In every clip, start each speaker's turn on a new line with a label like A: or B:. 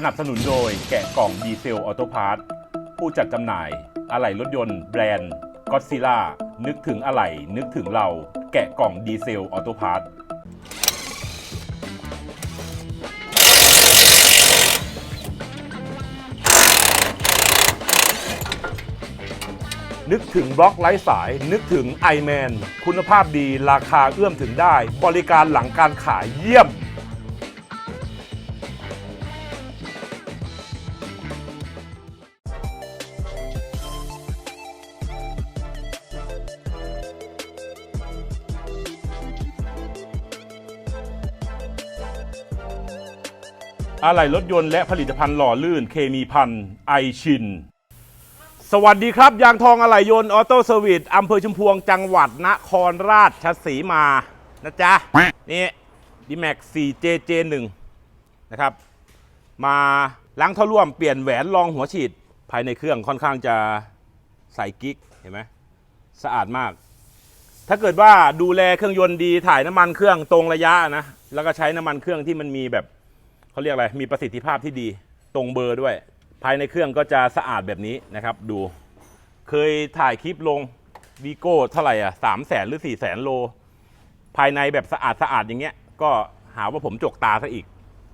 A: สนับสนุนโดยแกะกล่องดีเซลออโตพาร์ทผู้จัดจำหน่าย อะไหล่รถยนต์แบรนด์ก็ซิล่านึกถึงอะไหล่นึกถึงเรา แกะกล่องดีเซลออโตพาร์ทนึกถึงบล็อกไร้สาย นึกถึง i m a n คุณภาพดีราคาเอื้อมถึงได้ บริการหลังการขายเยี่ยม อะไหล่รถยนต์และผลิตภัณฑ์หล่อลื่นเคมีพันไอชิน สวัสดีครับ ยางทองอะไหล่ยนต์ออโต้เซอร์วิสอำเภอชุมพวงจังหวัดนครราชสีมานะจ๊ะ นี่ดีแม็ก 4JJ1 นะครับ มาล้างท่อร่วมเปลี่ยนแหวนรองหัวฉีด ภายในเครื่องค่อนข้างจะใส่กิ๊กเห็นไหมสะอาดมาก ถ้าเกิดว่าดูแลเครื่องยนต์ดีถ่ายน้ำมันเครื่องตรงระยะนะ แล้วก็ใช้น้ำมันเครื่องที่มันมีแบบ เขาเรียกอะไรมีประสิทธิภาพที่ดีตรงเบอร์ด้วย ภายในเครื่องก็จะสะอาดแบบนี้นะครับ ดู เคยถ่ายคลิปลงวีโก้เท่าไหร่อะสามแสนหรือสี่แสนโล ภายในแบบสะอาดสะอาดอย่างเงี้ย ก็หาว่าผมจกตาซะอีก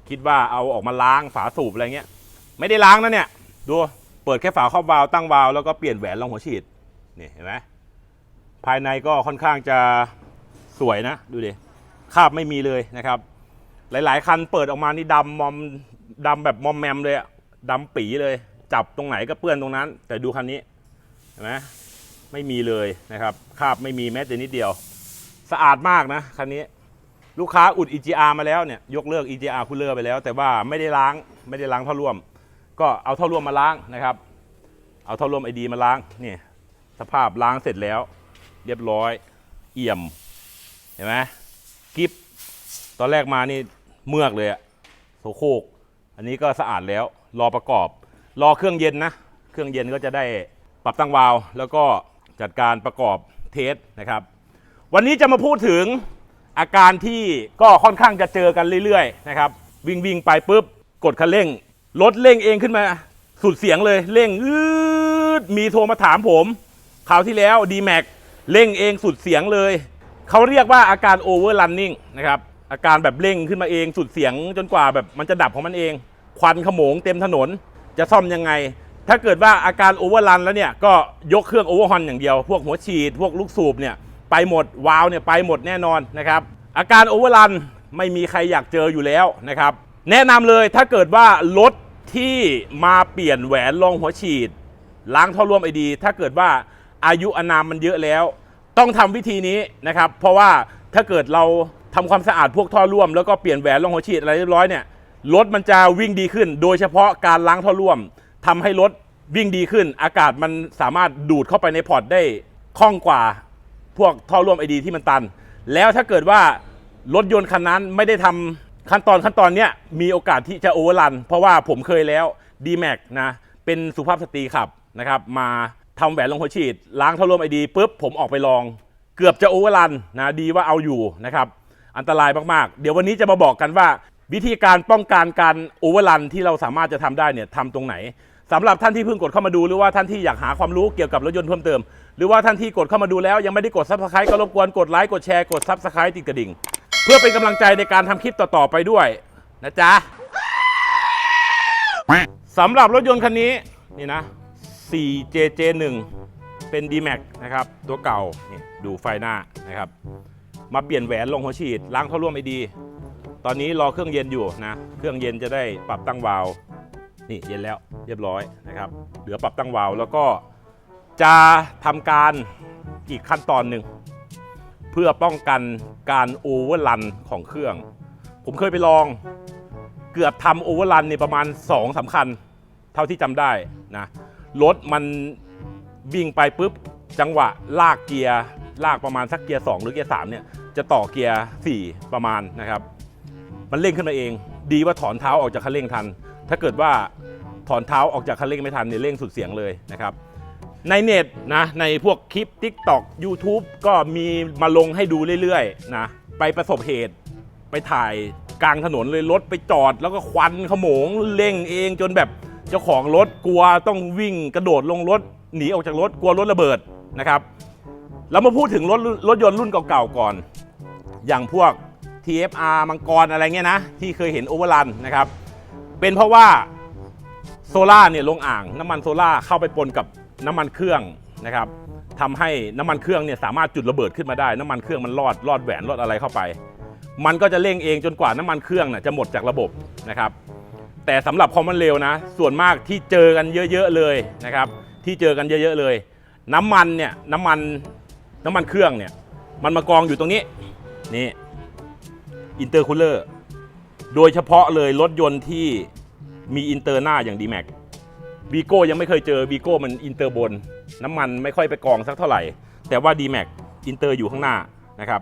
A: คิดว่าเอาออกมาล้างฝาสูบอะไรเงี้ย ไม่ได้ล้างนะเนี่ย ดูเปิดแค่ฝาครอบวาล์วตั้งวาล์วแล้วก็เปลี่ยนแหวนรองหัวฉีดนี่เห็นไหมภายในก็ค่อนข้างจะสวยนะ ดูดิคราบไม่มีเลยนะครับ หลาย ๆ คันเปิดออกมานี่ดำมอมดำแบบมอมแมมเลยอะดำปีเลย จับตรงไหนก็เปื้อนตรงนั้น แต่ดูคันนี้เห็นไหมไม่มีเลยนะครับคราบไม่มีแม้แต่นิดเดียว สะอาดมากนะคันนี้ ลูกค้าอุด EGR มาแล้วเนี่ยยกเลิก EGR คูลเลอร์ไปแล้ว แต่ว่าไม่ได้ล้างไม่ได้ล้างท่อร่วม ก็เอาท่อร่วมมาล้างนะครับ เอาท่อร่วมไอดีมาล้างนี่สภาพล้างเสร็จแล้ว เรียบร้อยเอี่ยม เห็นไหมกิฟตอนแรกมานี่ เมือกเลยอะโสโครกอันนี้ก็สะอาดแล้ว รอประกอบ รอเครื่องเย็นนะ เครื่องเย็นก็จะได้ปรับตั้งวาล์วแล้วก็จัดการประกอบเทสนะครับ วันนี้จะมาพูดถึงอาการที่ก็ค่อนข้างจะเจอกันเรื่อยๆนะครับ วิ่งวิ่งไปปุ๊บ กดคันเร่งรถเร่งเองขึ้นมา สุดเสียงเลยเร่งอืดมีโทรมาถามผมคราวที่แล้ว d m a x เร่งเองสุดเสียงเลย เขาเรียกว่าอาการ overrunning นะครับ อาการแบบเร่งขึ้นมาเองสุดเสียงจนกว่าแบบมันจะดับของมันเอง ควันขโมงเต็มถนนจะซ่อมยังไง ถ้าเกิดว่าอาการโอเวอร์รันแล้วเนี่ยก็ยกเครื่องโอเวอร์ฮอนอย่างเดียว พวกหัวฉีด พวกลูกสูบเนี่ยไปหมดวาล์วเนี่ยไปหมดแน่นอนนะครับอาการโอเวอร์รันไม่มีใครอยากเจออยู่แล้วนะครับแนะนำเลยถ้าเกิดว่ารถที่มาเปลี่ยนแหวนรองหัวฉีด ล้างท่อร่วมไอดี ถ้าเกิดว่าอายุอนามมันเยอะแล้ว ต้องทำวิธีนี้นะครับ เพราะว่าถ้าเกิดเรา ทำความสะอาดพวกท่อร่วม แล้วก็เปลี่ยนแหวนรองหัวฉีดอะไรเรียบร้อยเนี่ยรถมันจะวิ่งดีขึ้น โดยเฉพาะการล้างท่อร่วมทำให้รถวิ่งดีขึ้น อากาศมันสามารถดูดเข้าไปในพอร์ตได้คล่องกว่า พวกท่อร่วมไอดีที่มันตัน แล้วถ้าเกิดว่ารถยนต์คันนั้นไม่ได้ทำขั้นตอนขั้นตอนเนี้ยมีโอกาสที่จะโอเวอร์รัน เพราะว่าผมเคยแล้ว d m a x นะเป็นสุภาพสตรีขับนะครับ มาทำแหวนลงหัวฉีด ล้างท่อร่วมไอดีปุ๊บผมออกไปลอง เกือบจะโอเวอร์รันนะดีว่าเอาอยู่นะครับ อันตรายมากๆ เดี๋ยววันนี้จะมาบอกกันว่า วิธีการป้องกันการโอเวอร์รันที่เราสามารถจะทำได้เนี่ยทำตรงไหนสำหรับท่านที่เพิ่งกดเข้ามาดูหรือว่าท่านที่อยากหาความรู้เกี่ยวกับรถยนต์เพิ่มเติม หรือว่าท่านที่กดเข้ามาดูแล้วยังไม่ได้กดซับสไครต์ก็รบกวนกดไลค์กดแชร์กดซับสไครต์ติดกระดิ่ง เพื่อเป็นกำลังใจในการทำคลิปต่อๆไปด้วยนะจ๊ะสำหรับรถยนต์คันนี้นี่นะ 4JJ1 เป็น D-Max นะครับ ตัวเก่านี่ดูไฟหน้านะครับ มาเปลี่ยนแหวนลงหัวฉีดล้างท่อร่วมไอดี ตอนนี้รอเครื่องเย็นอยู่นะ เครื่องเย็นจะได้ปรับตั้งวาล์วนี่เย็นแล้วเรียบร้อยนะครับ เหลือปรับตั้งวาล์วแล้วก็จะทำการอีกขั้นตอนหนึ่งเพื่อป้องกันการโอเวอร์รันของเครื่อง ผมเคยไปลองเกือบทำโอเวอร์รันในประมาณ2สำคัญ เท่าที่จำได้นะรถมันวิ่งไปปุ๊บ จังหวะลากเกียร์ ลากประมาณสักเกียร์ 2 หรือเกียร์3เนี่ย จะต่อเกียร์ 4 ประมาณนะครับ มันเร่งขึ้นมาเอง ดีว่าถอนเท้าออกจากคันเร่งทัน ถ้าเกิดว่าถอนเท้าออกจากคันเร่งไม่ทันเนี่ยเร่งสุดเสียงเลยนะครับในเน็ตนะในพวกคลิป TikTok YouTube ก็มีมาลงให้ดูเรื่อยๆนะไปประสบเหตุไปถ่ายกลางถนนเลยรถไปจอด แล้วก็ควันขโมงเร่งเองจนแบบเจ้าของรถกลัวต้องวิ่งกระโดดลงรถหนีออกจากรถกลัวรถระเบิดนะครับเรามาพูดถึงรถรถยนต์รุ่นเก่าๆก่อน อย่างพวก TFR มังกรอะไรเงี้ยนะ ที่เคยเห็นโอเวอร์รันนะครับ เป็นเพราะว่าโซล่าเนี่ยลงอ่างน้ำมันโซล่าเข้าไปปนกับน้ำมันเครื่องนะครับทำให้น้ำมันเครื่องเนี่ยสามารถจุดระเบิดขึ้นมาได้ น้ำมันเครื่องมันรอดรอดแหวนรอดอะไรเข้าไป มันก็จะเร่งเองจนกว่าน้ำมันเครื่องน่ะจะหมดจากระบบนะครับ แต่สำหรับความมันเร็วนะ ส่วนมากที่เจอกันเยอะๆเลยนะครับ ที่เจอกันเยอะๆเลย น้ำมันเนี่ยน้ำมันน้ำมันเครื่องเนี่ยมันมากองอยู่ตรงนี้ นี่อินเตอร์คูลเลอร์โดยเฉพาะเลยรถยนต์ที่มีอินเตอร์หน้าอย่าง d m a x วีโก้ยังไม่เคยเจอวีโก้มันอินเตอร์บน น้ำมันไม่ค่อยไปกองสักเท่าไหร่ แต่ว่า d m a x อินเตอร์อยู่ข้างหน้านะครับ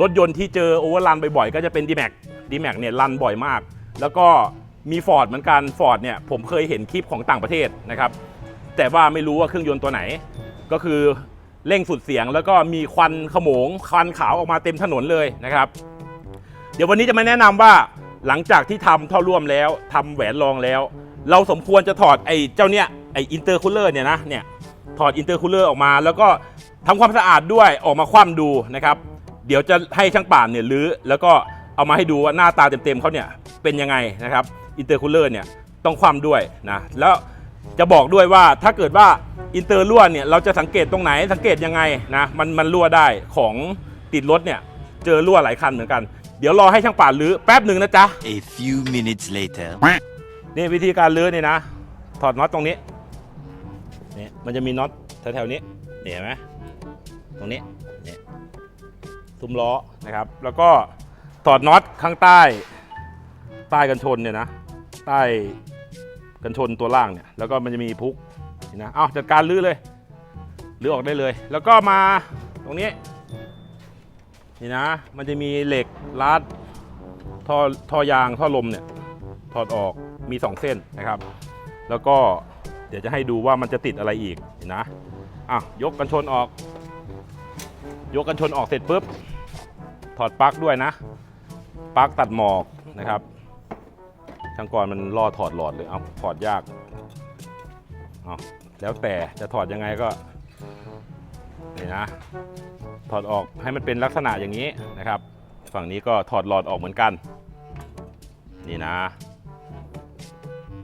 A: รถยนต์ที่เจอโอเวอร์รันบ่อยๆ ก็จะเป็น d m a x d m a x เนี่ยรันบ่อยมาก แล้วก็มี Ford เหมือนกัน Ford เนี่ยผมเคยเห็นคลิปของต่างประเทศนะครับแต่ว่าไม่รู้ว่าเครื่องยนต์ตัวไหน ก็คือ เร่งสุดเสียง แล้วก็มีควันขโมงควันขาวออกมาเต็มถนนเลยนะครับ เดี๋ยววันนี้จะมาแนะนำว่าหลังจากที่ทำท่อร่วมแล้วทำแหวนรองแล้ว เราสมควรจะถอดไอ้เจ้าเนี้ยไอ้อินเตอร์คูลเลอร์เนี่ยนะเนี่ยถอดอินเตอร์คูลเลอร์ออกมา แล้วก็ทำความสะอาดด้วยออกมาคว่ำดูนะครับเดี๋ยวจะให้ช่างป่านเนี่ยรื้อแล้วก็เอามาให้ดูว่าหน้าตาเต็มๆเขาเนี่ยเป็นยังไงนะครับอินเตอร์คูลเลอร์เนี่ยต้องคว่ำด้วยนะแล้ว จะบอกด้วยว่าถ้าเกิดว่าอินเตอร์รั่วเนี่ยเราจะสังเกตตรงไหนสังเกตยังไงนะมันมันรั่วได้ของติดรถเนี่ยเจอรั่วหลายคันเหมือนกัน เดี๋ยวรอให้ช่างป่านรื้อแป๊บหนึ่งนะจ๊ะ
B: A few minutes later.
A: นี่วิธีการลื้อนี่นะ ถอดน็อตตรงนี้นี่มันจะมีน็อตแถวๆนี้นี่เห็นไหมตรงนี้นี่ซุ้มล้อนะครับ แล้วก็ถอดน็อตข้างใต้ ใต้กันชนเนี่ยนะ ใต้ กันชนตัวล่างเนี่ยแล้วก็มันจะมีพุกนะเอาจัดการลื้อเลยลื้อออกได้เลย แล้วก็มาตรงนี้นี่นะมันจะมีเหล็กรัดท่อท่อยางท่อลมเนี่ยถอดออกมี 2 เส้นนะครับ แล้วก็เดี๋ยวจะให้ดูว่ามันจะติดอะไรอีกนะอะยกกันชนออก ยกกันชนออกเสร็จปุ๊บถอดปลั๊กด้วยนะปลั๊กตัดหมอกนะครับ ช่างกรมันล่อถอดหลอดเลยเอาถอดยากเอาแล้วแต่จะถอดยังไงก็นี่นะถอดออกให้มันเป็นลักษณะอย่างนี้นะครับ ฝั่งนี้ก็ถอดหลอดออกเหมือนกัน นี่นะ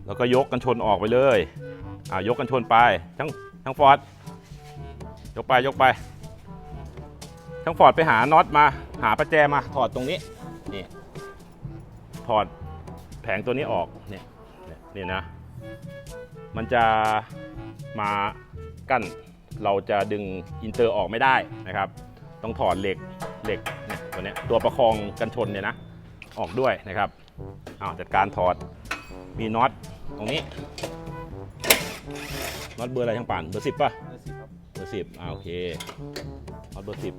A: แล้วก็ยกกันชนออกไปเลยอ่ายกกันชนไปทั้งทั้งฟอร์ดยกไปยกไปทั้งฟอร์ดไปหาน็อตมา หาประแจมาถอดตรงนี้นี่ถอด แผงตัวนี้ออกเนี่ยเนี่ยนี่นะ มันจะมากั้นเราจะดึงอินเตอร์ออกไม่ได้นะครับ ต้องถอดเหล็กเหล็กเนี่ยตัวเนี้ยตัวประคองกันชนเนี่ยนะ ออกด้วยนะครับอ้าวจัดการถอดมีน็อตตรงนี้น็อตเบอร์อะไรช่างป่านเบอร์สิบป่ะเบอร์สิบอ่าโอเคน็อตเบอร์สิบ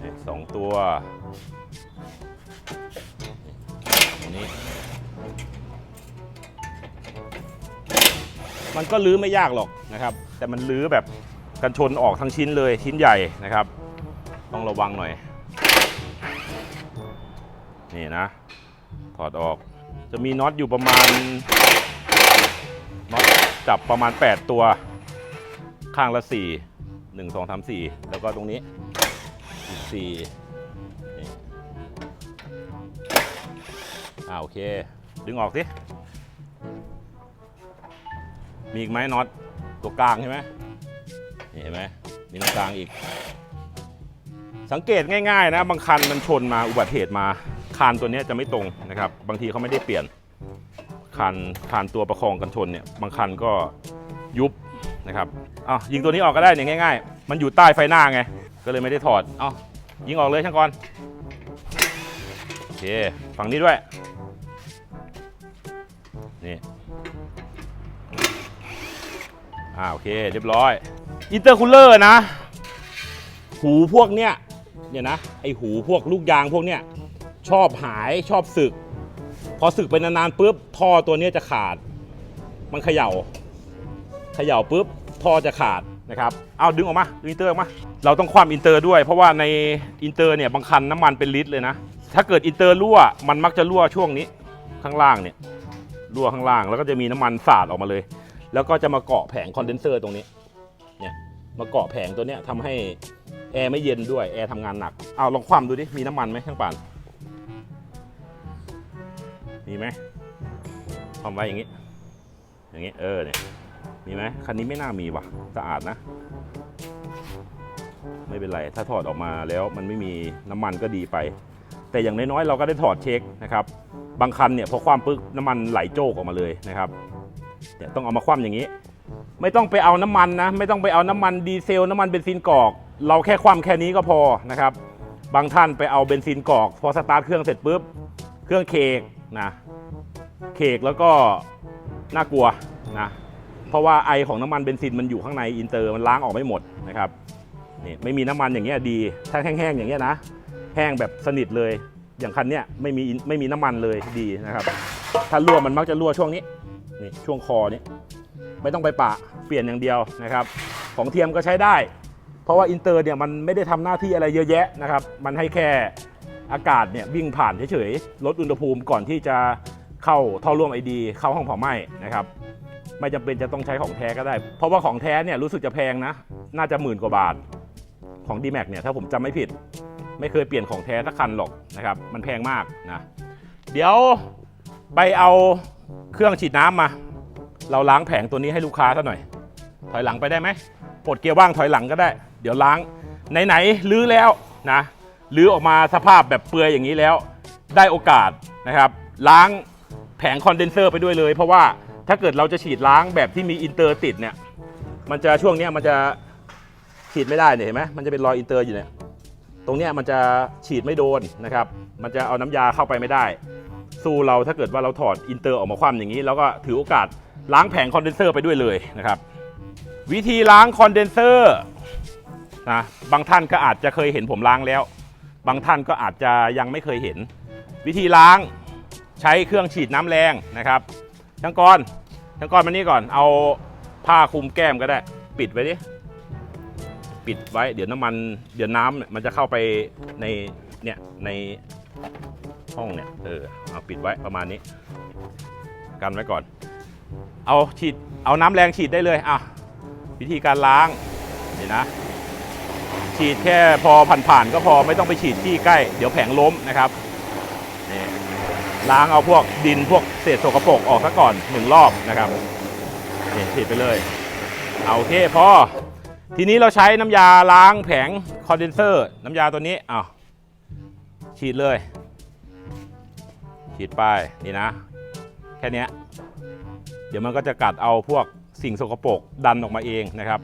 A: นี่สองตัวตรง นี้ มันก็ลื้อไม่ยากหรอกนะครับ แต่มันลื้อแบบกันชนออกทั้งชิ้นเลยชิ้นใหญ่นะครับ ต้องระวังหน่อย นี่นะ ถอดออกจะมีน็อตอยู่ประมาณน็อตจับประมาณ 8 ตัว ข้างละ 4 1 2 3 4 แล้วก็ตรงนี้อีก4 อ่าโอเค ดึงออกสิ มีอีกไหมน็อตตัวกลางใช่ไหมนี่เห็นไหมมีตรงกลางอีก สังเกตง่ายๆนะ บางคันมันชนมาอุบัติเหตุมา คานตัวนี้จะไม่ตรงนะครับ บางทีเขาไม่ได้เปลี่ยน คานคานตัวประคองกันชนเนี่ย บางคันก็ยุบนะครับอ้าวยิงตัวนี้ออกก็ได้เนี่ยง่าย ๆ มันอยู่ใต้ไฟหน้าไง ก็เลยไม่ได้ถอดอ้ายิงออกเลยช่างกรโอเค ฝั่งนี้ด้วย นี่อ่าโอเคเรียบร้อยอินเตอร์คูลเลอร์นะ หูพวกเนี้ยเนี่ยนะไอหูพวกลูกยางพวกเนี้ยชอบหายชอบสึก พอสึกไปนานๆปุ๊บท่อตัวเนี้ยจะขาด มันเขย่าเขย่าปุ๊บท่อจะขาดนะครับเอาดึงออกมาดึงอินเตอร์ออกมา เราต้องคว่ำอินเตอร์ด้วย เพราะว่าในอินเตอร์เนี่ยบางคันน้ำมันเป็นลิตรเลยนะ ถ้าเกิดอินเตอร์รั่วมันมักจะรั่วช่วงนี้ข้างล่างเนี่ย รั่วข้างล่าง แล้วก็จะมีน้ำมันสาดออกมาเลย แล้วก็จะมาเกาะแผงคอนเดนเซอร์ตรงนี้เนี่ยมาเกาะแผงตัวเนี้ยทำให้แอร์ไม่เย็นด้วยแอร์ทำงานหนักเอาลองคว่ำดูดิมีน้ำมันไหมช่างป่านมีไหมคว่ำไว้อย่างนี้ อย่างนี้เออเนี่ยมีไหมคันนี้ไม่น่ามีว่ะสะอาดนะ ไม่เป็นไร ถ้าถอดออกมาแล้วมันไม่มีน้ำมันก็ดีไป แต่อย่างน้อยๆเราก็ได้ถอดเช็คนะครับ บางคันเนี่ยพอคว่ำปึ๊กน้ำมันไหลโจกออกมาเลยนะครับเนี่ยต้องเอามาคว่ำอย่างนี้ ไม่ต้องไปเอาน้ำมันนะ ไม่ต้องไปเอาน้ำมันดีเซลน้ำมันเบนซินกอก เราแค่คว่ำแค่นี้ก็พอนะครับ บางท่านไปเอาเบนซินกอก พอสตาร์ทเครื่องเสร็จปุ๊บเครื่องเคกนะเคกแล้วก็น่ากลัวนะเพราะว่าไอของน้ำมันเบนซินมันอยู่ข้างในอินเตอร์มันล้างออกไม่หมดนะครับนี่ไม่มีน้ำมันอย่างเงี้ยดีถ้าแห้งๆอย่างเงี้ยนะ แห้งแบบสนิทเลย อย่างคันเนี้ยไม่มีไม่มีน้ำมันเลยดีนะครับ ถ้ารั่วมันมักจะรั่วช่วงนี้นี่ช่วงคอนี้ไม่ต้องไปปะเปลี่ยนอย่างเดียวนะครับ ของเทียมก็ใช้ได้ เพราะว่าอินเตอร์เนี่ยมันไม่ได้ทำหน้าที่อะไรเยอะแยะนะครับ มันให้แค่อากาศเนี่ยวิ่งผ่านเฉยๆลดอุณหภูมิก่อนที่จะเข้าท่อร่วมไอดีเข้าห้องเผาไหม้นะครับ ไม่จำเป็นจะต้องใช้ของแท้ก็ได้ เพราะว่าของแท้เนี่ยรู้สึกจะแพงนะ น่าจะหมื่นกว่าบาทของ d m a x เนี่ยถ้าผมจำไม่ผิด ไม่เคยเปลี่ยนของแท้สักคันหรอกนะครับ มันแพงมากนะ เดี๋ยวไปเอาเครื่องฉีดน้ำมา เราล้างแผงตัวนี้ให้ลูกค้าซะหน่อย ถอยหลังไปได้ไหมปลดเกียร์ว่างถอยหลังก็ได้ เดี๋ยวล้างไหนๆลื้อแล้วนะลื้อออกมาสภาพแบบเปลือยอย่างนี้แล้ว ได้โอกาสนะครับ ล้างแผงคอนเดนเซอร์ไปด้วยเลย เพราะว่าถ้าเกิดเราจะฉีดล้างแบบที่มีอินเตอร์ติดเนี่ย มันจะช่วงเนี้ยมันจะฉีดไม่ได้เนี่ยเห็นไหมมันจะเป็นรอยอินเตอร์อยู่เนี่ย ตรงนี้มันจะฉีดไม่โดนนะครับ มันจะเอาน้ำยาเข้าไปไม่ได้ สู้เราถ้าเกิดว่าเราถอดอินเตอร์ออกมาคว่ำอย่างนี้ แล้วก็ถือโอกาสล้างแผงคอนเดนเซอร์ไปด้วยเลยนะครับ วิธีล้างคอนเดนเซอร์นะบางท่านก็อาจจะเคยเห็นผมล้างแล้ว บางท่านก็อาจจะยังไม่เคยเห็น วิธีล้างใช้เครื่องฉีดน้ำแรงนะครับช่างกรช่างกรมานี่ก่อนเอาผ้าคลุมแก้มก็ได้ ปิดไว้ดิ ปิดไว้ เดี๋ยวน้ำมันเดี๋ยวน้ำเนี่ยมันจะเข้าไปในเนี่ยในห้องเนี่ยเออเอาปิดไว้ประมาณนี้ กันไว้ก่อน เอาฉีดเอาน้ำแรงฉีดได้เลยอะวิธีการล้างเดี๋ยนะ ฉีดแค่พอผ่านๆก็พอไม่ต้องไปฉีดที่ใกล้ เดี๋ยวแผงล้มนะครับนี่ล้างเอาพวกดินพวกเศษสกปรกออกซะก่อนหนึ่งรอบนะครับนี่ฉีดไปเลย เอาโอเคพอ ทีนี้เราใช้น้ำยาล้างแผงคอนเดนเซอร์น้ำยาตัวนี้อ้าวฉีดเลย ฉีดไปนี่นะ แค่นี้เดี๋ยวมันก็จะกัดเอาพวกสิ่งสกปรกดันออกมาเองนะครับ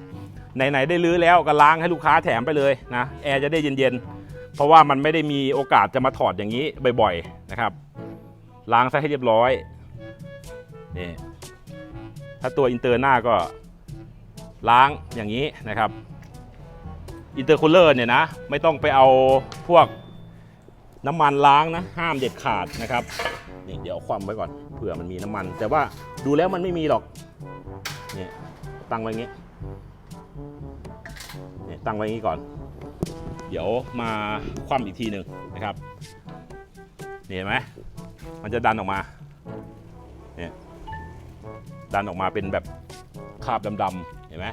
A: ไหนๆได้ลื้อแล้วก็ล้างให้ลูกค้าแถมไปเลยนะแอร์จะได้เย็นๆ เพราะว่ามันไม่ได้มีโอกาสจะมาถอดอย่างนี้บ่อยๆนะครับ ล้างซะให้เรียบร้อยนี่ถ้าตัวอินเตอร์หน้าก็ ล้างอย่างนี้นะครับอินเตอร์คูลเลอร์เนี่ยนะไม่ต้องไปเอาพวกน้ำมันล้างนะห้ามเด็ดขาดนะครับนี่เดี๋ยวความไว้ก่อนเผื่อมันมีน้ำมัน แต่ว่าดูแล้วมันไม่มีหรอกนี่ตั้งไว้งนี้นี่ตั้งไว้งนี้ก่อน เดี๋ยวมาคว่ำอีกทีหนึ่งนะครับนี่เห็นไหมมันจะดันออกมาเนี่ยดันออกมาเป็นแบบคาบดำๆ ห็นไหม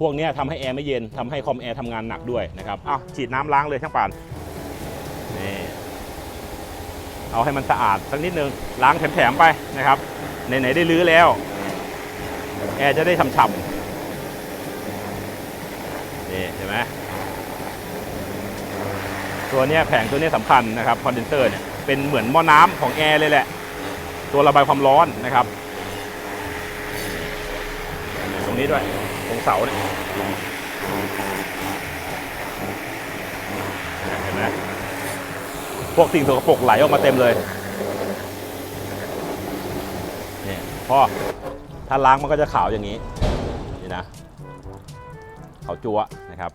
A: พวกนี้ทำให้แอร์ไม่เย็นทำให้คอมแอร์ทำงานหนักด้วยนะครับอ้าวฉีดน้ำล้างเลยช่างป่านนี่เอาให้มันสะอาดสักนิดนึงล้างแถมๆไปนะครับไหนๆได้ลื้อแล้ว แอร์จะได้ฉ่ำๆนี่เห็นไหมตัวนี้แผงตัวนี้สำคัญนะครับคอนเดนเซอร์เนี่ยเป็นเหมือนหม้อน้ำของแอร์เลยแหละ ตัวระบายความร้อนนะครับ ตรงนี้ด้วย ตรงเสาเนี่ยเห็นไหมพวกสิ่งสกปรกไหลออกมาเต็มเลยนี่พ่อถ้าล้างมันก็จะขาวอย่างนี้นี่นะขาวจัวนะครับ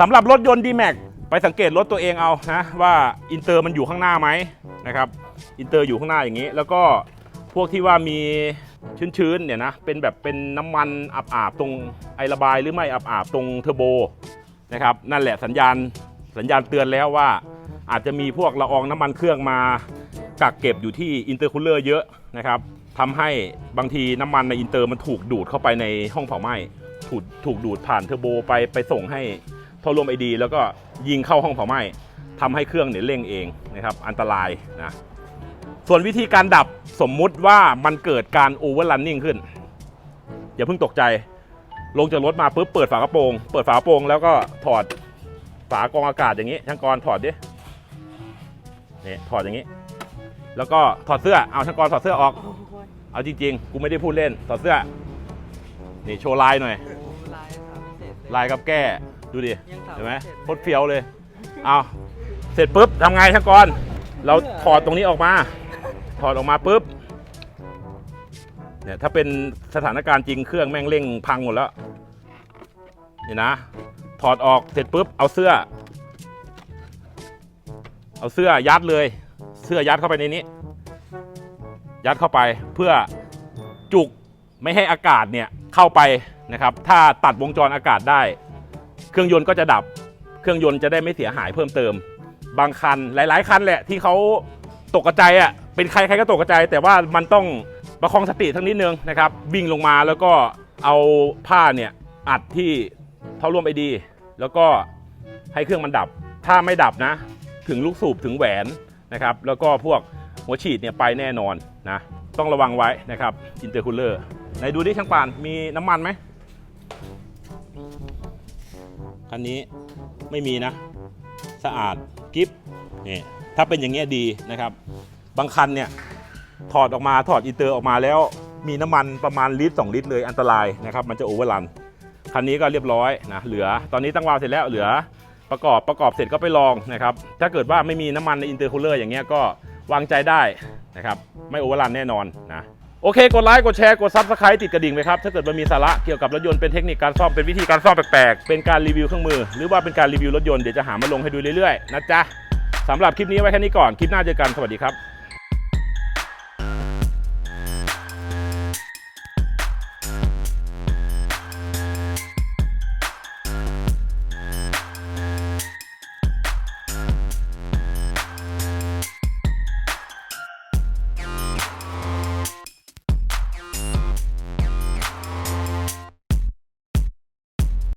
A: สำหรับรถยนต์ d m a x ไปสังเกตรถตัวเองเอานะว่าอินเตอร์มันอยู่ข้างหน้าไหมนะครับอินเตอร์อยู่ข้างหน้าอย่างนี้ แล้วก็พวกที่ว่ามี ชื้นๆเนี่ยนะเป็นแบบเป็นน้ำมันอาบๆตรงไอระบายหรือไม่อาบๆตรงเทอร์โบนะครับนั่นแหละสัญญาณสัญญาณเตือนแล้วว่าอาจจะมีพวกละอองน้ำมันเครื่องมากักเก็บอยู่ที่อินเตอร์คูลเลอร์เยอะนะครับทำให้บางทีน้ำมันในอินเตอร์มันถูกดูดเข้าไปในห้องเผาไหม้ถูกถูกดูดผ่านเทอร์โบไปไปส่งให้ท่อรวมไอดี แล้วก็ยิงเข้าห้องเผาไหม้ทำให้เครื่องเนี่ยเร่งเองนะครับอันตรายนะ ส่วนวิธีการดับสมมุติว่ามันเกิดการโอเวอร์ n นนิ่งขึ้น อย่าเพิ่งตกใจ ลงจากรถมาปุ๊บเปิดฝากระโปรง เปิดฝากระโปรงแล้วก็ถอดฝากรองอากาศอย่างนี้ช่างกรถอดดินี่ถอดอย่างนี้ แล้วก็ถอดเสื้อเอาช่างกรถอดเสื้อออก เอาจริงๆ กูไม่ได้พูดเล่นถอดเสื้อ นี่โชว์ลายหน่อย
C: ลายสามพิเศษเลย
A: ลายกับแก้ดูดิ
C: ยังสาม
A: เห็นไหม
C: พิเศษ
A: โคตรเฟี้ยวเลย เอาเสร็จปุ๊บทำไงช่างกร เราถอดตรงนี้ออกมา ถอดออกมาปุ๊บเนี่ยถ้าเป็นสถานการณ์จริงเครื่องแม่งเร่งพังหมดแล้วนี่นะ ถอดออกเสร็จปุ๊บเอาเสื้อ เอาเสื้อยัดเลย เสื้อยัดเข้าไปในนี้ ยัดเข้าไปเพื่อจุกไม่ให้อากาศเนี่ยเข้าไปนะครับ ถ้าตัดวงจรอากาศได้ เครื่องยนต์ก็จะดับ เครื่องยนต์จะได้ไม่เสียหายเพิ่มเติม บางคันหลาย ๆ คันแหละที่เขาตกกระจายอะ เป็นใครใครก็ตกกระจายแต่ว่ามันต้องประคองสติทั้งนิดนึงนะครับ วิ่งลงมาแล้วก็เอาผ้าเนี่ยอัดที่เท่าร่วมไอดี แล้วก็ให้เครื่องมันดับ ถ้าไม่ดับนะ ถึงลูกสูบถึงแหวนนะครับ แล้วก็พวกหัวฉีดเนี่ยไปแน่นอนนะ ต้องระวังไว้นะครับอินเตอร์คูลเลอร์ไหนดูดิช่างปานมีน้ำมันไหมคันนี้ไม่มีนะ สะอาดกิฟนี่ถ้าเป็นอย่างเงี้ยดีนะครับ บางคันเนี่ยถอดออกมาถอดอินเตอร์ออกมาแล้วมีน้ำมันประมาณลิตร2ลิตรเลยอันตรายนะครับมันจะโอเวอร์รันคันนี้ก็เรียบร้อยนะเหลือตอนนี้ตั้งวาล์วเสร็จแล้วเหลือประกอบประกอบเสร็จก็ไปลองนะครับถ้าเกิดว่าไม่มีน้ำมันในอินเตอร์คูลเลอร์อย่างเงี้ยก็วางใจได้นะครับไม่โอเวอร์รันแน่นอนนะโอเค กดไลค์ กดแชร์ กดซับสไครต์ติดกระดิ่งไปครับ ถ้าเกิดมันมีสาระเกี่ยวกับรถยนต์เป็นเทคนิคการซ่อม เป็นวิธีการซ่อมแปลกๆ เป็นการรีวิวเครื่องมือ หรือว่าเป็นการรีวิวรถยนต์ เดี๋ยวจะหามาลงให้ดูเรื่อยๆ นะจ๊ะสำหรับคลิปนี้ไว้แค่นี้ก่อน คลิปหน้าเจอกัน สวัสดีครับ